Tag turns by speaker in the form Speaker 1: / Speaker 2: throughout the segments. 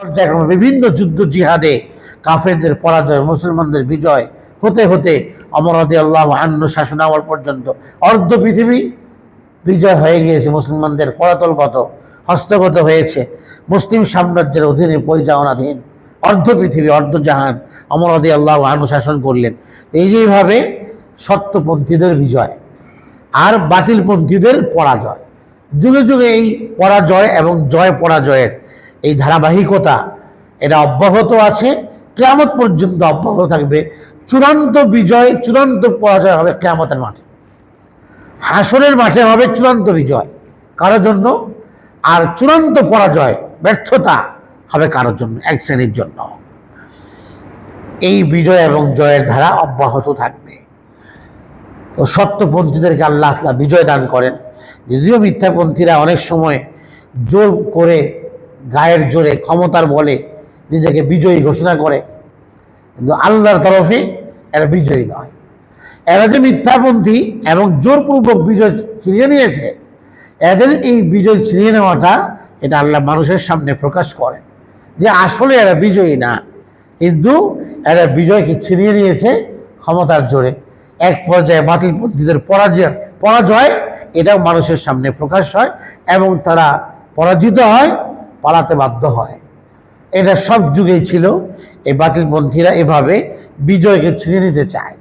Speaker 1: পর্যায়ক্রমে বিভিন্ন যুদ্ধ জিহাদে কাফেরদের পরাজয়, মুসলমানদের বিজয় হতে হতে অমরাদি আল্লাহ আন্ন শাসন আমল পর্যন্ত অর্ধ পৃথিবী বিজয় হয়ে গিয়েছে, মুসলমানদের করাতলগত হস্তগত হয়েছে। মুসলিম সাম্রাজ্যের অধীনে পরিচালনাধীন অর্ধ পৃথিবী, অর্ধ জাহান অমরাদি আল্লাহ আনু শাসন করলেন। এই যেভাবে সত্যপন্থীদের বিজয় আর বাতিলপন্থীদের পরাজয়। যুগে যুগে এই পরাজয় এবং জয় পরাজয়ের এই ধারাবাহিকতা এটা অব্যাহত আছে, কেয়ামত পর্যন্ত অব্যাহত থাকবে। চূড়ান্ত বিজয়, চূড়ান্ত পরাজয় হবে কেয়ামতের মাঠে। হাসনের মাঠে হবে চূড়ান্ত বিজয়। কারোর জন্য? আর চূড়ান্ত পরাজয়, ব্যর্থতা হবে কারোর জন্য, এক শ্রেণির জন্য। এই বিজয় এবং জয়ের ধারা অব্যাহত থাকবে। তো সত্যপন্থীদেরকে আল্লাহ বিজয় দান করেন। যদিও মিথ্যাপন্থীরা অনেক সময় জোর করে গায়ের জোরে ক্ষমতার বলে নিজেকে বিজয়ী ঘোষণা করে। কিন্তু আল্লাহর তরফে এরা বিজয়ী নয়। এরা যে মিথ্যাপন্থী এবং জোরপূর্বক বিজয় ছিনিয়ে নিয়েছে, এদের এই বিজয় ছিনিয়ে নেওয়াটা এটা আল্লাহ মানুষের সামনে প্রকাশ করে যে আসলে এরা বিজয়ী না। কিন্তু এরা বিজয়কে ছিনিয়ে নিয়েছে ক্ষমতার জোরে। এক পর্যায়ে বাতিলপন্থীদের পরাজয় পরাজয়, এটাও মানুষের সামনে প্রকাশ হয় এবং তারা পরাজিত হয়। পালাতে বাধ্য হয়। এটা সব যুগেই ছিল। এই বাতিলপন্থীরা এভাবে বিজয়কে ছিনিয়ে নিতে চায়।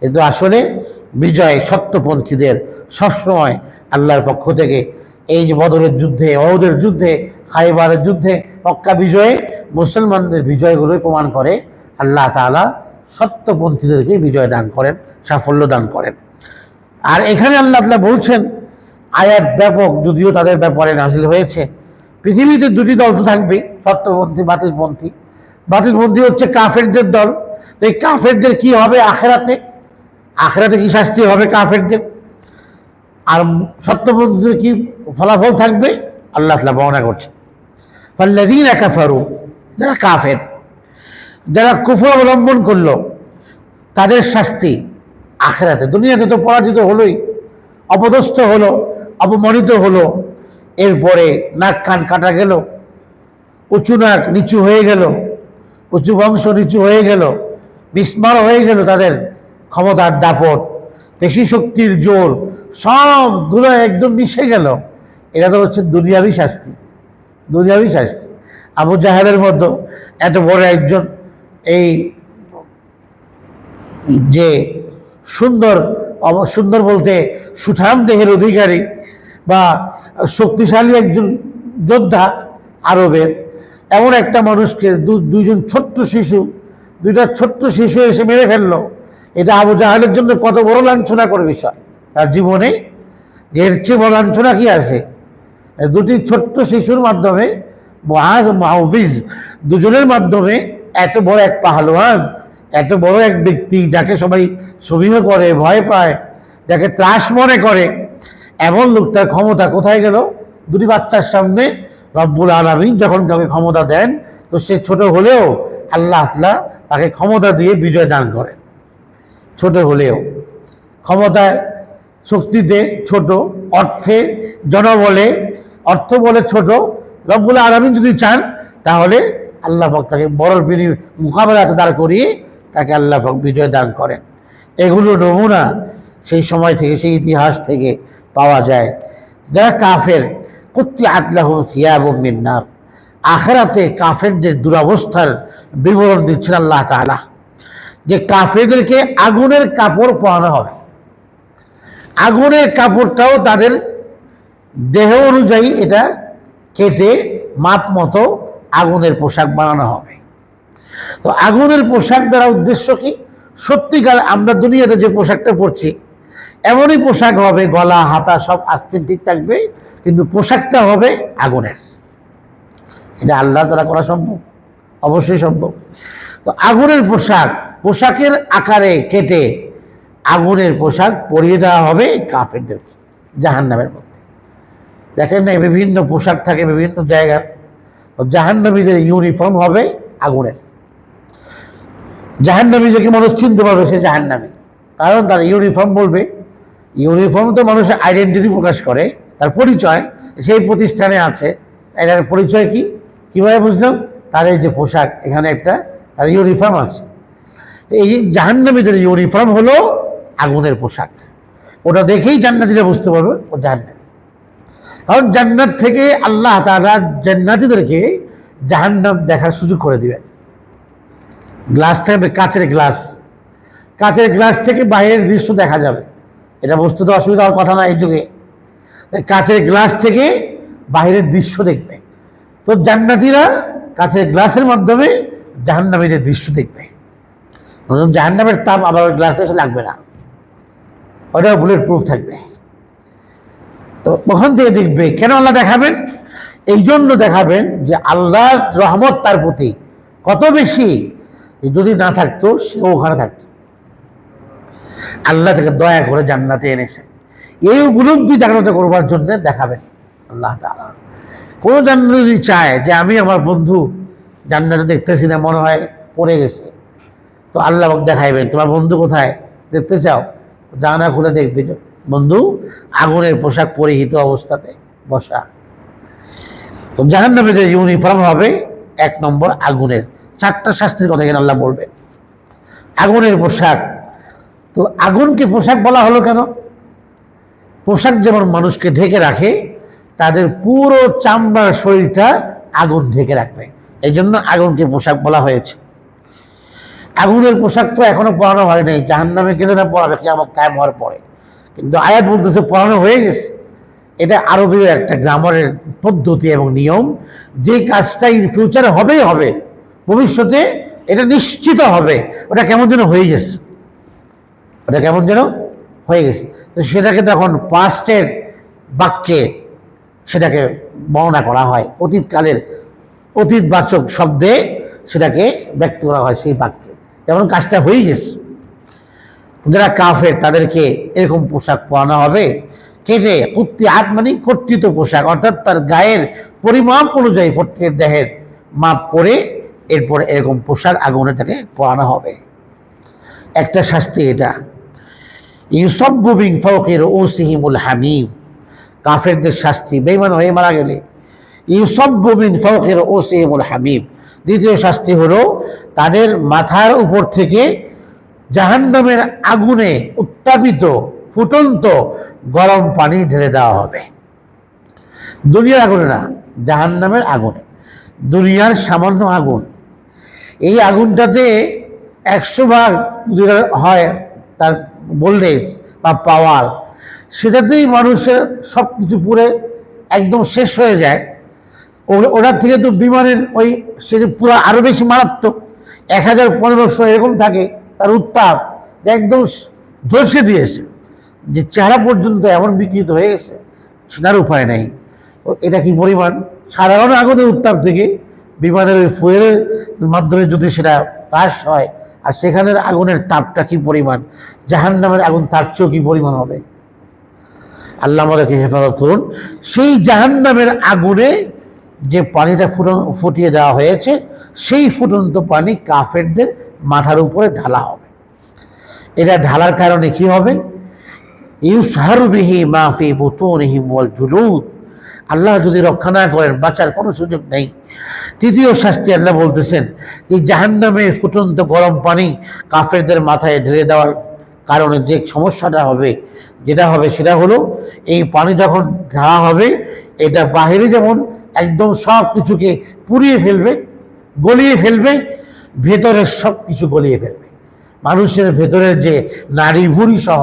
Speaker 1: কিন্তু আসলে বিজয় সত্যপন্থীদের সবসময় আল্লাহর পক্ষ থেকে এই যে বদরের যুদ্ধে অহুদের যুদ্ধে, খাইবারের যুদ্ধে, মক্কা বিজয়ে মুসলমানদের বিজয়গুলোই প্রমাণ করে। আল্লাহ তাআলা সত্যপন্থীদেরকে বিজয় দান করেন, সাফল্য দান করেন। আর এখানে আল্লাহ তাআলা বলছেন, আয়াত ব্যাপক, যদিও তাদের ব্যাপারে নাজিল হয়েছে। পৃথিবীতে দুটি দল তো থাকবেই, সত্যপন্থী, বাতিলপন্থী। বাতিলপন্থী হচ্ছে কাফেরদের দল। তো এই কাফেরদের কি হবে আখেরাতে? আখেরাতে কি শাস্তি হবে কাফেরদের? আর সত্যপন্থীদের কি ফলাফল থাকবে? আল্লাহ তাআলা বর্ণনা করছে ফাল্লাযীনা কাফারু, যারা কাফের, যারা কুফর অবলম্বন করল, তাদের শাস্তি আখেরাতে। দুনিয়াতে তো পরাজিত হলোই, অপদস্থ হলো, অপমানিত হলো এরপরে নাক কান কাটা গেল, উঁচু নাক নিচু হয়ে গেল, উঁচু বংশ নিচু হয়ে গেল, বিস্মার হয়ে গেল তাদের ক্ষমতার দাপট। পেশি শক্তির জোর সবগুলো একদম মিশে গেল। এটা তো হচ্ছে দুনিয়াবি শাস্তি দুনিয়াবি শাস্তি। আবু জাহেলের মতো এত বড় একজন এই যে সুন্দর সুন্দর বলতে সুঠাম দেহের অধিকারী বা শক্তিশালী একজন যোদ্ধা আরবের, এমন একটা মানুষকে দুইজন ছোট্ট শিশু, দুইটা ছোট্ট শিশু এসে মেরে ফেলল। এটা আবু জাহালের জন্য কত বড় লাঞ্ছনা করে বিষয়। তার জীবনে এর চেয়ে বড় লাঞ্ছনা কি আছে? দুটি ছোট্ট শিশুর মাধ্যমে, মহাজ মাহবিজ দুজনের মাধ্যমে এত বড় এক পাহলোয়ান এত বড় এক ব্যক্তি যাকে সবাই সমীহ করে, ভয় পায়, যাকে ত্রাস মনে করে এমন লোকটার ক্ষমতা কোথায় গেল? দুটি বাচ্চার সামনে রব্বুল আলমিন যখন তাকে ক্ষমতা দেন, তো সে ছোট হলেও আল্লাহ আল্লাহ তাকে ক্ষমতা দিয়ে বিজয় দান করেন। ছোট হলেও। ক্ষমতায় শক্তিতে ছোট, অর্থে জনবলে, অর্থ বলে ছোট। রব্বুল আলমিন যদি চান, তাহলে আল্লাহ তাকে বড় বিনি মোকাবেলাতে দাঁড় করিয়ে তাকে আল্লাহ পাক বিজয় দান করেন। এগুলো নমুনা সেই সময় থেকে, সেই ইতিহাস থেকে পাওয়া যায়। যারা কাফের কুত্তি আতলাহ মিন্নার আখেরাতে কাফেরদের দুরবস্থার বিবরণ দিচ্ছেন আল্লাহ তাআলা। যে কাফেরদেরকে আগুনের কাপড় পরানো হবে। আগুনের কাপড়টাও তাদের দেহ অনুযায়ী এটা কেটে মাপ মতো আগুনের পোশাক বানানো হবে। তো আগুনের পোশাক দ্বারা উদ্দেশ্য কি? সত্যিকার আমরা দুনিয়াতে যে পোশাকটা পরছি এমনই পোশাক হবে, গলা, হাতা সব আস্তিন ঠিক থাকবে, কিন্তু পোশাকটা হবে আগুনের। এটা আল্লাহ দ্বারা করা সম্ভব, অবশ্যই সম্ভব। তো আগুনের পোশাক, পোশাকের আকারে কেটে আগুনের পোশাক পরিয়ে দেওয়া হবে কাফেরদেরকে জাহান্নামের মধ্যে। দেখেন না বিভিন্ন পোশাক থাকে বিভিন্ন জায়গার জাহান্নামীদের ইউনিফর্ম হবে আগুনের। জাহান্নামী যাকে মানুষ চিনতে পারবে সে জাহান্নামী। কারণ তার ইউনিফর্ম বলবে ইউনিফর্ম তো মানুষের আইডেন্টিটি প্রকাশ করে, তার পরিচয়, সেই প্রতিষ্ঠানে আছে। এটার পরিচয় কি? কীভাবে বুঝলাম? তার এই যে পোশাক, এখানে একটা তার ইউনিফর্ম আছে। এই জাহান্নামীদের ইউনিফর্ম হলো আগুনের পোশাক। ওটা দেখেই জান্নাতিরা বুঝতে পারবে, ও জাহান্নামী। কারণ জান্নাত থেকে আল্লাহ তাআলা জান্নাতীদেরকে জাহান্নাম দেখার সুযোগ করে দিবেন। গ্লাস থাকবে কাচের গ্লাস। কাচের গ্লাস থেকে বাইরের দৃশ্য দেখা যাবে। এটা বুঝতে তো অসুবিধা হওয়ার কথা না এই যুগে। কাচের গ্লাস থেকে বাইরের দৃশ্য দেখবে। তো জান্নাতিরা কাচের গ্লাসের মাধ্যমে জাহান্নামীদের দৃশ্য দেখবে। জাহান্নামের তাপ আবার ওই গ্লাসে এসে লাগবে না। ওটা বুলেট প্রুফ থাকবে। তো ওখান থেকে দেখবে, কেন আল্লাহ দেখাবেন? এই জন্য দেখাবেন যে আল্লাহর রহমত তার প্রতি। কত বেশি? যদি না থাকতো সে ওখানে থাকতো। আল্লাহ থেকে দয়া করে জান্নাতে এনেছে। এই উপলব্ধি জাগ্রত করবার জন্য দেখাবেন আল্লাহ কোনো জান্নাত যদি চায় যে আমি আমার বন্ধু জান্নাতে দেখতেছি না, মনে হয় পড়ে গেছে, তো আল্লাহ দেখাইবেন, তোমার বন্ধু কোথায়? দেখতে চাও? জানা খুলে দেখবে বন্ধু, আগুনের পোশাক পরিহিত অবস্থাতে বসা। তো জাহান্নামীদের ইউনিফর্ম হবে, এক নম্বর আগুনের। চারটা শাস্তির কথা এখানে আল্লাহ বলবেন আগুনের পোশাক তো আগুনকে পোশাক বলা হলো কেন? পোশাক যেমন মানুষকে ঢেকে রাখে, তাদের পুরো চামড়ার শরীরটা আগুন ঢেকে রাখবে। এই জন্য আগুনকে পোশাক বলা হয়েছে। আগুনের পোশাক তো এখনও পড়ানো হয় নাই। জাহান নামে কেটে না পড়াবে কি আমার কায়েম হওয়ার পরে। কিন্তু আয়াত বলতেছে পড়ানো হয়ে গেছে। এটা আরবীয় একটা গ্রামারের পদ্ধতি এবং নিয়ম। যে কাজটা ইন ফিউচারে হবেই হবে, ভবিষ্যতে এটা নিশ্চিত হবে। ওটা কেমন যেন হয়ে গেছে। ওটা কেমন যেন হয়ে গেছে। তো সেটাকে তখন পাস্টের বাক্যে সেটাকে বর্ণনা করা হয়। অতীতকালের অতীতবাচক শব্দে সেটাকে ব্যক্ত করা হয় সেই বাক্যে। যেমন কাজটা হয়ে গেছে। যারা কাফের, তাদেরকে এরকম পোশাক পরানো হবে। কেটে কুত্তি হাত মানে কর্তৃত পোশাক। অর্থাৎ তার গায়ের পরিমাপ অনুযায়ী প্রত্যেকের দেহের মাপ করে এরপর এরকম পোশাক আগুনে তাকে পরানো হবে। একটা শাস্তি এটা। ইউসব্বিং ফৌকের ও সিহিমুল হামিম। কাফেরদের শাস্তি বেইমান হয়ে মারা গেলে। ইউসব্বিন ফৌকের ও সিহিমুল হামিম। দ্বিতীয় শাস্তি হলো তাদের মাথার উপর থেকে জাহান্নামের আগুনে উত্তাপিত, ফুটন্ত গরম পানি ঢেলে দেওয়া হবে। দুনিয়ার আগুনে না, জাহান্নামের আগুনে। দুনিয়ার সামান্য আগুন। এই আগুনটাতে একশো ভাগ হয়, তার ভোল্টেজ বা পাওয়ার সেটাতেই মানুষের সব কিছু পুরে একদম শেষ হয়ে যায়। ও- ওটার থেকে তো বিমানের ওই সেটা পুরো আরও বেশি মারাত্মক, এক হাজার পনেরোশো এরকম থাকে, তার উত্তাপ একদম ঝলসে দিয়েছে, যে চেহারা পর্যন্ত এমন বিকৃত হয়ে গেছে সেটার উপায় নেই। এটা কি পরিমাণ? সাধারণ আগুনের উত্তাপ থেকে বিমানের ওই ফুয়েলের মাধ্যমে যদি সেটা হ্রাস হয় আর সেখানের আগুনের তাপটা কি পরিমাণ? জাহান নামের আগুন তার চেয়েও কি পরিমাণ হবে? আল্লাহ আমাদেরকে হেফাজত করুন। সেই জাহান্নামের আগুনে যে পানিটা ফুটন ফুটিয়ে দেওয়া হয়েছে, সেই ফুটন্ত পানি কাফেরদের মাথার উপরে ঢালা হবে। এটা ঢালার কারণে কি হবে? ইউসহারু বিহি মাফি বুতুনিহিম ওয়াল জুলুদ। আল্লাহ যদি রক্ষা না করেন, বাঁচার কোনো সুযোগ নেই। তৃতীয় শাস্তি আল্লাহ বলতেছেন যে, জাহান্নামে ফুটন্ত গরম পানি কাফেরদের মাথায় ঢেলে দেওয়ার কারণে যে সমস্যাটা হবে, যেটা হবে সেটা হলো, এই পানি যখন ঢালা হবে, এটা বাহিরে যেমন একদম সব কিছুকে পুড়িয়ে ফেলবে, গলিয়ে ফেলবে ভেতরের সব কিছু গলিয়ে ফেলবে। মানুষের ভেতরের যে নারী ভুড়ি সহ,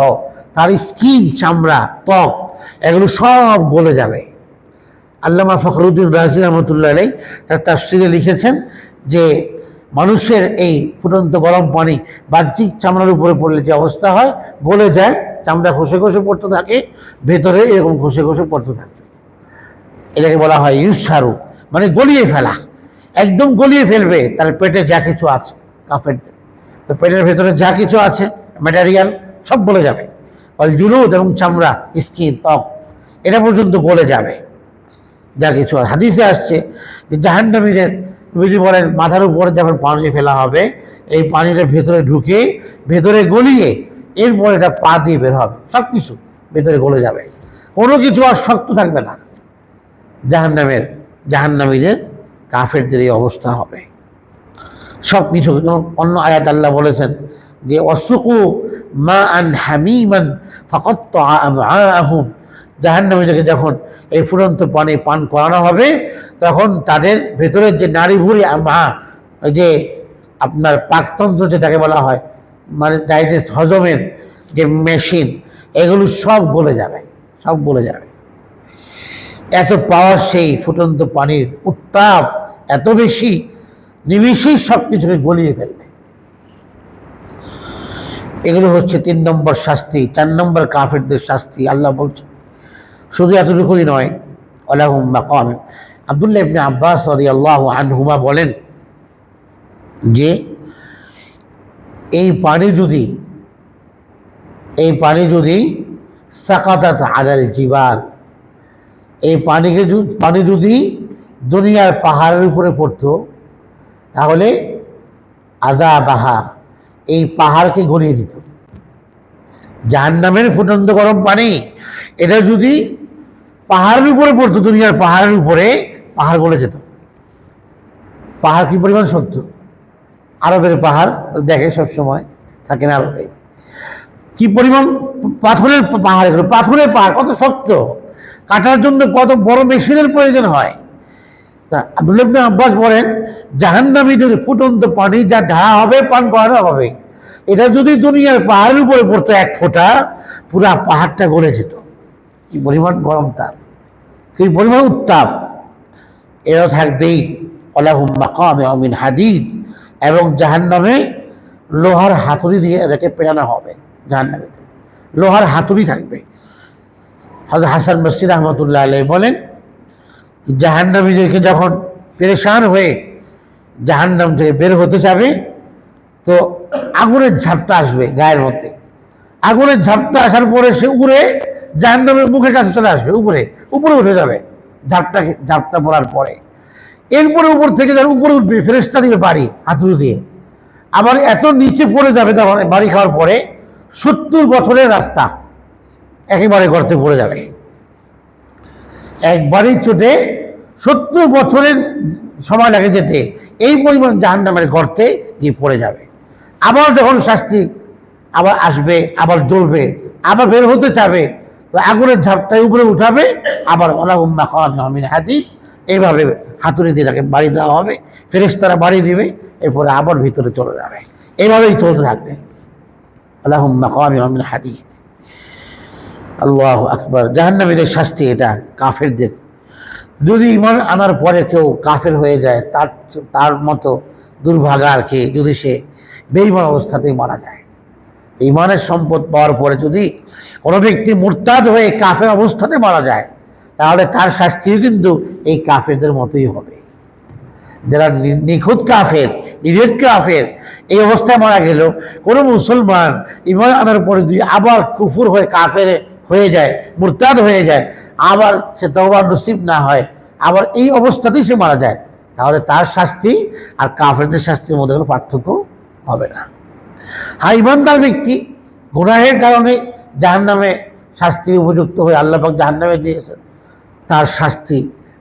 Speaker 1: তার স্কিন, চামড়া, ত্বক, এগুলো সব গলে যাবে। আল্লামা ফখরুদ্দিন রাজি রহমতুল্লাহ আলাই তার তাফসিরে লিখেছেন যে মানুষের এই ফুটন্ত গরম পানি বাহ্যিক চামড়ার উপরে পড়লে যে অবস্থা হয়, গলে যায়, চামড়া খসে খসে পড়তে থাকে, ভেতরে এরকম খসে খসে পড়তে থাকে। এটাকে বলা হয় ইউসারু মানে গলিয়ে ফেলা। একদম গলিয়ে ফেলবে, তার পেটে যা কিছু আছে কাফের তো পেটের ভেতরে যা কিছু আছে, ম্যাটেরিয়াল, সব বলে যাবে। জুলুদ এবং চামড়া, স্কিন, ত্বক, এটা পর্যন্ত গলে যাবে। যা কিছু হাদিসে আসছে যে জাহান্নামীদের নবীজি বলেন, মাথার উপরে যখন পানি ফেলা হবে, এই পানিটা ভেতরে ঢুকে, ভেতরে গলিয়ে এরপর এটা পা দিয়ে বের হবে। সব কিছু ভেতরে গলে যাবে। কোনো কিছু আর শক্ত থাকবে না। জাহান্নামের, জাহান্নামীদের কাফেরদের এই অবস্থা হবে। সব কিছু অন্য আয়াত আল্লাহ বলেছেন যে অসুকু মা আন হামিমান ফকত আহুম জাহান্নামীদেরকে যখন এই ফুরন্ত পানি পান করানো হবে, তখন তাদের ভেতরের যে নারী ভুড়ি মা যে আপনার পাকতন্ত্র যেটাকে বলা হয় মানে ডাইজেস্ট হজমের যে মেশিন এগুলো সব গলে যাবে, সব গলে যাবে। এত পাওয়ার সেই ফুটন্ত পানির উত্তাপ এত বেশি, নিমিষেই সব কিছুকে গলিয়ে ফেলবে। এগুলো হচ্ছে তিন নম্বর শাস্তি, চার নম্বর কাফেরদের শাস্তি, আল্লাহ বলছে শুধু এতটুকুই নয় আল্লাহুম মাকাম। আবদুল্লাহ ইবনে আব্বাস আল্লাহ আনহুমা বলেন যে, এই পানি যদি, এই পানি যদি সাকাতাত আলাল জিবাল, এই পানিকে পানি যদি দুনিয়ার পাহাড়ের উপরে পড়তো, তাহলে আদা বাহা এই পাহাড়কে গড়িয়ে দিত। জাহান্নামের ফুটন্ত গরম পানি, এটা যদি পাহাড়ের উপরে পড়তো, দুনিয়ার পাহাড়ের উপরে পাহাড় গলে যেত। পাহাড় কি পরিমাণ সত্য? আরবের পাহাড় দেখে সব সময় থাকে না আরবে। কি পরিমাণ পাথরের পাহাড় এগুলো? পাথরের পাহাড় কত শক্ত? কাটার জন্য কত বড় মেশিনের প্রয়োজন হয়? তা আব্বাস বলেন, জাহান্নামীদের ফুটন্ত পানি যা ঢালা হবে, পান করানো হবে এটা যদি দুনিয়ার পাহাড়ের উপরে পড়তো এক ফোঁটা, পুরা পাহাড়টা গলে যেত। কি পরিমাণ গরম তাপ কি পরিমাণ উত্তাপ এরা থাকবেই, অলাহুম মাকামে অমিন হাদিদ, এবং জাহান্নামে লোহার হাতুড়ি দিয়ে এদেরকে পেরানো হবে, জাহান্নামে। লোহার হাতুড়ি থাকবে। হজরত হাসান বসির রহমতুল্লাহ আলাই বলেন জাহান্নামীদেরকে যখন পেরেশান হয়ে জাহান্নাম থেকে বের হতে যাবে, তো আগুনের ঝাপটা আসবে গায়ের মধ্যে। আগুনের ঝাপটা আসার পরে সে উড়ে জাহান্নামের মুখের কাছে চলে আসবে, উপরে উপরে উঠে যাবে, ঝাপটা ঝাপটা পড়ার পরে। এরপরে উপর থেকে যারা উপরে উঠবে ফেরেস্তা দিবে বাড়ি হাতুড়ি দিয়ে। আবার এত নিচে পড়ে যাবে তখন বাড়ি খাওয়ার পরে, সত্তর বছরের রাস্তা একেবারে গর্তে পড়ে যাবে। একবারই চোটে সত্তর বছরের সময় লাগে যেতে, এই পরিমাণ জাহান নামের গর্তে গিয়ে পড়ে যাবে। আবার যখন শাস্তি আবার আসবে, আবার জ্বলবে, আবার বের হতে চাবে আগুনের ঝাপটায় উপরে উঠাবে, আবার ওলা উম্মা খাওয়া মিন হাদিদ এইভাবে হাতুড়ি দিয়ে তাকে বাড়ি দেওয়া হবে ফেরেস তারা বাড়ি দিবে এরপরে আবার ভিতরে চলে যাবে। এইভাবেই চলতে থাকবে। আল্লাহ খাওয়া মিন হাদিদ আল্লাহ আকবর। জাহান্নামীদের শাস্তি এটা, কাফেরদের। যদি ইমান আনার পরে কেউ কাফের হয়ে যায়, তার তার মতো দুর্ভাগা আর কি, যদি সে বেইমান অবস্থাতেই মারা যায়। ইমানের সম্পদ পাওয়ার পরে যদি কোনো ব্যক্তি মুরতাদ হয়ে কাফের অবস্থাতে মারা যায়, তাহলে তার শাস্তিও কিন্তু এই কাফেরদের মতোই হবে। যারা নিখুঁত কাফের নিরেট কাফের, এই অবস্থায় মারা গেল কোনো মুসলমান ইমান আনার পরে যদি আবার কুফুর হয়ে কাফের হয়ে যায়, মুরতাদ হয়ে যায়, আবার সে তবার নসিব না হয়, আবার এই অবস্থাতেই সে মারা যায়, তাহলে তার শাস্তি আর কাফেরদের শাস্তির মধ্যে কোনো পার্থক্য হবে না। হ্যাঁ ইমানদার ব্যক্তি গুনাহের কারণে জাহান্নামে শাস্তি উপযুক্ত হয়ে আল্লাপাক জাহান্নামে দিয়েছেন। তার শাস্তি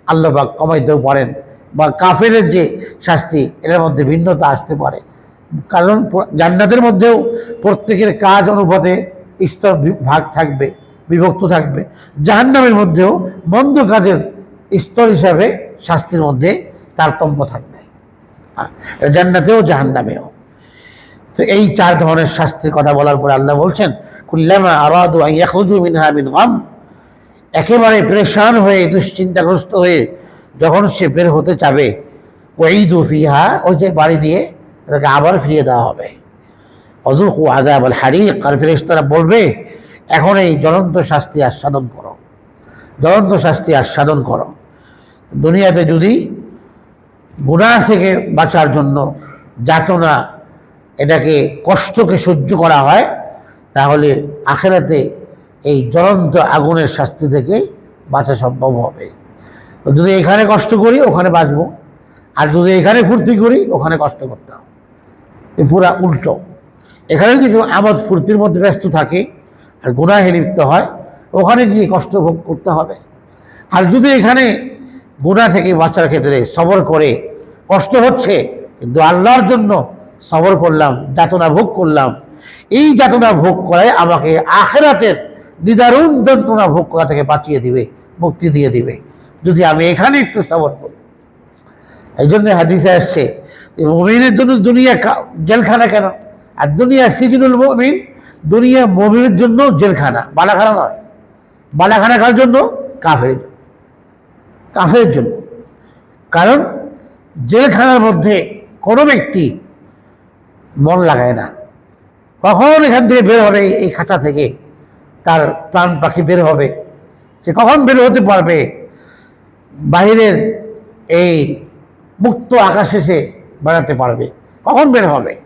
Speaker 1: আল্লাপাক কমাইতেও পারেন বা কাফের যে শাস্তি এর মধ্যে ভিন্নতা আসতে পারে। কারণ জান্নাতের মধ্যেও প্রত্যেকের কাজ অনুপাতে স্তর ভাগ থাকবে বিভক্ত থাকবে। জাহান্নামের মধ্যেও মন্দ কাজের স্তর হিসাবে শাস্তির মধ্যে তারতম্য থাকবে। হ্যাঁ, জান্নাতেও জাহান্নামেও। তো এই চার ধরনের শাস্তির কথা বলার পরে আল্লাহ বলছেন, কুল্লামা আরাদু আন ইয়াখরুজু মিনহা মিন গাম। একেবারে পরেশান হয়ে, দুশ্চিন্তাগ্রস্ত হয়ে যখন সে বের হতে চাবে ওয়াইদু ফিহা ওই যে বাড়ি দিয়ে তাকে আবার ফিরিয়ে দেওয়া হবে। অদুকু আদাব আল হারিক আর ফেরেশতারা বলবে, এখন এই জ্বলন্ত শাস্তি আস্বাদন করো, জ্বলন্ত শাস্তি আস্বাদন করো। দুনিয়াতে যদি গুনাহ থেকে বাঁচার জন্য যাতনা এটাকে কষ্টকে সহ্য করা হয়, তাহলে আখেরাতে এই জ্বলন্ত আগুনের শাস্তি থেকে বাঁচা সম্ভব হবে। যদি এখানে কষ্ট করি, ওখানে বাঁচবো। আর যদি এখানে ফুর্তি করি, ওখানে কষ্ট করতে হবে পুরা উল্টো। এখানে যদি আমোদ ফুর্তির মধ্যে ব্যস্ত থাকে, আর গুনাহে লিপ্ত হয়, ওখানে গিয়ে কষ্ট ভোগ করতে হবে। আর যদি এখানে গুণা থেকে বাঁচার ক্ষেত্রে সবর করে কষ্ট হচ্ছে, কিন্তু আল্লাহর জন্য সবর করলাম, যাতনা ভোগ করলাম। এই যাতনা ভোগ করায় আমাকে আখেরাতের নিদারুণ যন্ত্রণা ভোগ করা থেকে বাঁচিয়ে দিবে, মুক্তি দিয়ে দিবে। যদি আমি এখানে একটু সবর করি। এই জন্য হাদিসে আসছে মমিনের জন্য দুনিয়া জেলখানা কেন? আর দুনিয়া সিজনুল মমিন, দুনিয়া মমিনের জন্য জেলখানা, বালাখানা নয়। বালাখানা কার জন্য? কাফের। কাফের জন্য। কারণ জেলখানার মধ্যে কোনো ব্যক্তি মন লাগায় না। কখন এখান থেকে বের হবে এই খাঁচা থেকে? তার প্রাণ পাখি বের হবে। সে কখন বের হতে পারবে? বাইরের এই মুক্ত আকাশে সে বেড়াতে পারবে। কখন বের হবে?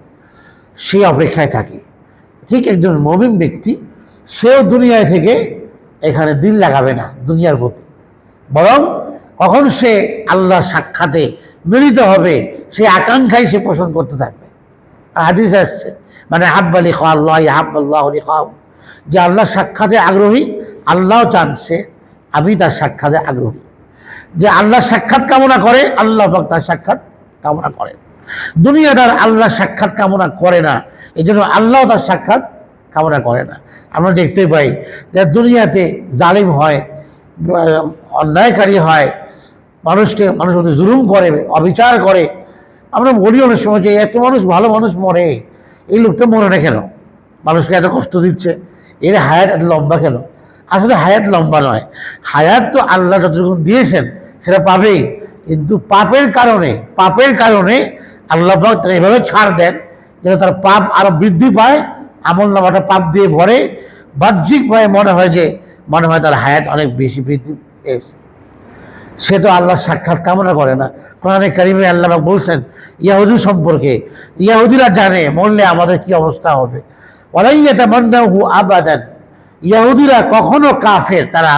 Speaker 1: সেই অপেক্ষায় থাকে। ঠিক একজন মমিন ব্যক্তি, সেও দুনিয়ায় থেকে এখানে দিল লাগাবে না, দুনিয়ার প্রতি। বরং কখন সে আল্লাহ সাক্ষাতে মিলিত হবে সেই আকাঙ্ক্ষাই সে পোষণ করতে থাকবে। হাদিস আসছে। মানে হাব্বালি খা আল্লাহ হাব্বাল্লাহ খাও যে আল্লাহ সাক্ষাতে আগ্রহী, আল্লাহ চান সে আমি তার সাক্ষাতে আগ্রহী। যে আল্লাহ সাক্ষাৎ কামনা করে, আল্লাহ পাক তার সাক্ষাৎ কামনা করে। দুনিয়াদার আল্লাহ সাক্ষাৎ কামনা করে না এই জন্য আল্লাহ তার সাক্ষাৎ কামনা করে না। আমরা দেখতে পাই যে দুনিয়াতে জালিম হয় অন্যায়কারী হয়, মানুষকে, মানুষ জুলুম করে, অবিচার করে আমরা বলি অনেক সময় যে এত মানুষ, ভালো মানুষ মরে, এই লোকটা মরে না কেন? মানুষকে এত কষ্ট দিচ্ছে, এর হায়াত এত লম্বা কেন? আসলে হায়াত লম্বা নয়। হায়াত তো আল্লাহ যতটুকু দিয়েছেন, সেটা পাবেই। কিন্তু পাপের কারণে পাপের কারণে আল্লাহ পাক এভাবে ছাড় দেন, যেন তার পাপ আরও বৃদ্ধি পায়, আমল নামাটা পাপ দিয়ে ভরে, বাহ্যিকভাবে মনে হয় যে, মনে হয় তার হায়াত অনেক বেশি বৃদ্ধি পেয়েছে। সে তো আল্লাহর সাক্ষাৎ কামনা করে না। কোরআনে কারিমে আল্লাহ বলছেন, ইয়াহুদি সম্পর্কে, ইয়াহুদিরা জানে, মরলে আমাদের কি অবস্থা হবে। ওরাইয়াতা মান্নাহু আবাদান, ইয়াহুদিরা কখনো কাফের, তারা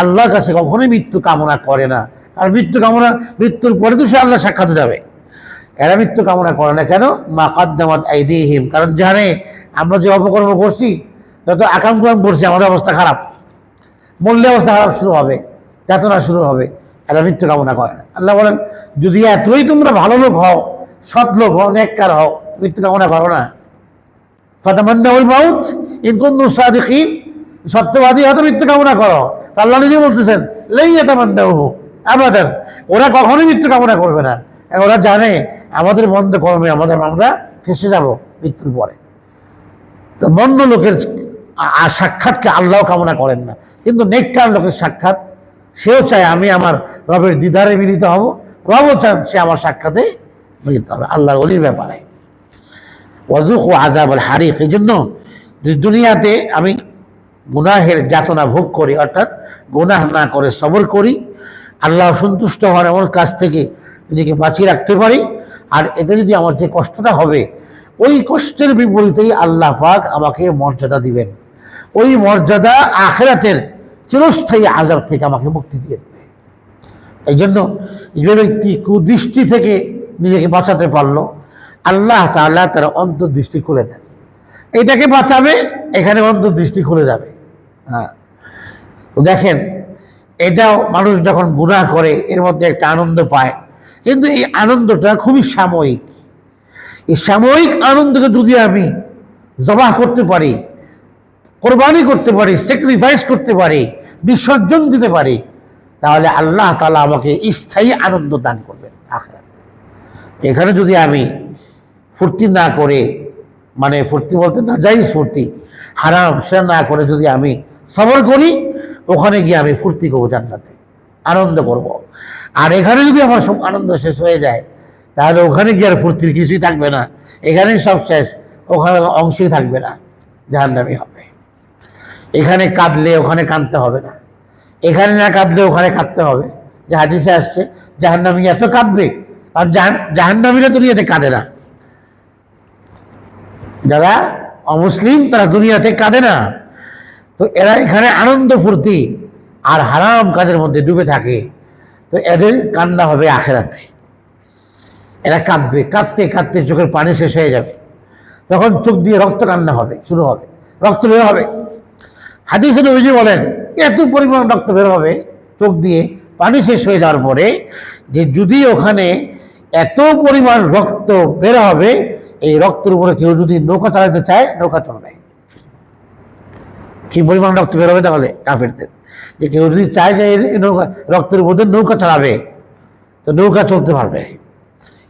Speaker 1: আল্লাহর কাছে কখনোই মৃত্যু কামনা করে না। আর মৃত্যু কামনা, মৃত্যুর পরে তো সে আল্লাহ সাক্ষাতে যাবে। এরা মৃত্যু কামনা করে না কেন? মা কদ্দামাত আইদিহিম, কারণ জানে, আমরা যে অপকর্ম করছি, যত আকাম কুয়াম করছি, আমাদের অবস্থা খারাপ। মূল্য অবস্থা খারাপ শুরু হবে, যাতনা শুরু হবে। এরা মৃত্যু কামনা করে আল্লাহ বলেন, যদি এতই তোমরা ভালো লোক হও, সৎ লোক হও, নেককার হও মৃত্যু কামনা করো না। ফাতামান্নাউল মাউত, ইন কুনতুম সাদিকিন, সত্যবাদী হয়তো মৃত্যু কামনা করো। আল্লাহ নিজে বলতেছেন, লেই তামান্নাহু আবাদান। ওরা কখনোই মৃত্যু কামনা করবে না। ওরা জানে, আমাদের বন্ধ কর্মে আমাদের আমরা ফেসে যাব মৃত্যুর পরে। তো বন্য লোকের সাক্ষাৎকে আল্লাহ কামনা করেন না। কিন্তু নেককার লোকের সাক্ষাৎ সেও চায় আমি আমার রবের দিদারে মিলিত হব। রবও চান সে আমার সাক্ষাতে মিলিত হবে। আল্লাহর অলির ব্যাপারে। ও আজাব হারিক, এই জন্য দুনিয়াতে আমি গুনাহের যাতনা ভোগ করি, অর্থাৎ গুনাহ না করে সবর করি, আল্লাহ সন্তুষ্ট হওয়ার এমন কাজ থেকে নিজেকে বাঁচিয়ে রাখতে পারি, আর এতে যদি আমার যে কষ্টটা হবে, ওই কষ্টের বিপরীতেই আল্লাহ পাক আমাকে মর্যাদা দিবেন। ওই মর্যাদা আখেরাতের চিরস্থায়ী আজাব থেকে আমাকে মুক্তি দিয়ে দেবে। এই জন্য যে ব্যক্তি কুদৃষ্টি থেকে নিজেকে বাঁচাতে পারল। আল্লাহ তাআলা তার অন্তর্দৃষ্টি খুলে দেন। এটাকে বাঁচাবে, এখানে অন্তর্দৃষ্টি খুলে যাবে। হ্যাঁ। দেখেন, এটাও মানুষ যখন গুনাহ করে, এর মধ্যে একটা আনন্দ পায়। কিন্তু এই আনন্দটা খুবই সাময়িক। এই সাময়িক আনন্দকে যদি আমি জবাহ করতে পারি কোরবানি করতে পারি স্যাক্রিফাইস করতে পারি, বিসর্জন দিতে পারি, তাহলে আল্লাহ তালা আমাকে স্থায়ী আনন্দ দান করবেন। এখানে যদি আমি ফুর্তি না করে মানে ফুর্তি বলতে না যাই ফুর্তি, হারাম সে না করে যদি আমি সবর করি, ওখানে গিয়ে আমি ফুর্তি করব জান্নাতে, আনন্দ করব। আর এখানে যদি আমার সব আনন্দ শেষ হয়ে যায়, তাহলে ওখানে গিয়ে আর ফুর্তির কিছুই থাকবে না এখানেই সব শেষ, ওখানে অংশই থাকবে না, জাহান্নামি হবে এখানে কাঁদলে ওখানে কাঁদতে হবে না। এখানে না কাঁদলে ওখানে কাঁদতে হবে। যে হাদিসে আসছে, জাহান্নামি এত কাঁদবে, আর জাহান জাহান্নামীরা দুনিয়াতে কাঁদে না। যারা অমুসলিম, তারা দুনিয়াতে কাঁদে না। তো এরা এখানে আনন্দ ফুর্তি আর হারাম কাজের মধ্যে ডুবে থাকে। তো এদের কান্না হবে আখেরাতে। এরা কাঁদবে, কাঁদতে কাঁদতে চোখের পানি শেষ হয়ে যাবে। তখন চোখ দিয়ে রক্ত কান্না হবে, শুরু হবে। রক্ত বের হবে। হাদিসে নবীজি বলেন, এত পরিমাণ রক্ত বের হবে, চোখ দিয়ে পানি শেষ হয়ে যাওয়ার পরে যে যদি ওখানে এত পরিমাণ রক্ত বের হবে, এই রক্তের উপরে কেউ যদি নৌকা চালাতে চায়, নৌকা চলবে। কি পরিমাণ রক্ত বের হবে তাহলে কাফেরদের? যে কেউ যদি চায় যে নৌকা, রক্তের উপর নৌকা চালাবে, তো নৌকা চলতে পারবে।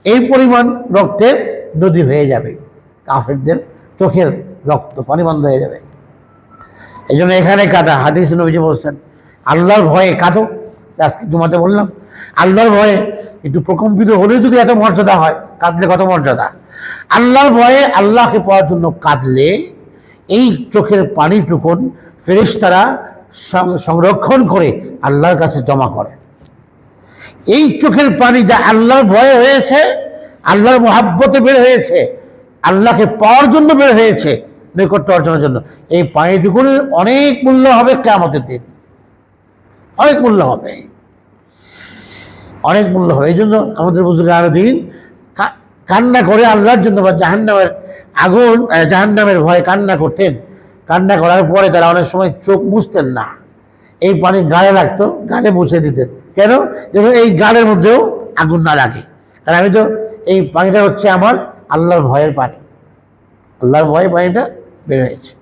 Speaker 1: এই পরিমাণ রক্তের নদী হয়ে যাবে। কাফেরদের চোখের রক্ত পানি বন্ধ হয়ে যাবে। এই জন্য এখানে কাদা, হাদিস নবীজি বলছেন, আল্লাহর ভয়ে কাঁদো, আজকে জুমাতে বললাম, আল্লাহর ভয়ে একটু প্রকম্পিত হলেও যদি এত মর্যাদা হয়, কাঁদলে কত মর্যাদা? আল্লাহর ভয়ে আল্লাহকে পাওয়ার জন্য কাঁদলে এই চোখের পানিটুকুন ফেরেশতারা সংরক্ষণ করে আল্লাহর কাছে জমা করে। এই চোখের পানি যা আল্লাহর ভয়ে হয়েছে, আল্লাহর মহাব্বতে বের হয়েছে, আল্লাহকে পাওয়ার জন্য বের হয়েছে নৈকট্য অর্জনের জন্য। এই পানিটুকুর অনেক মূল্য হবে কেমতের দিন। অনেক মূল্য হবে। অনেক মূল্য হবে। এই জন্য আমাদের বুঝলে আরও দিন কান্না করে আল্লাহর জন্য বা জাহান্নামের আগুন জাহান্নামের ভয়ে কান্না করতেন। কান্না করার পরে তারা অনেক সময় চোখ মুছতেন না। এই পানি গালে লাগতো, গালে মুছে দিতেন। কেন? যেন এই গালের মধ্যেও আগুন না লাগে। কারণ আমি তো এই পানিটা হচ্ছে আমার আল্লাহর ভয়ের পানি। আল্লাহর ভয়ে পানিটা বের হয়েছে।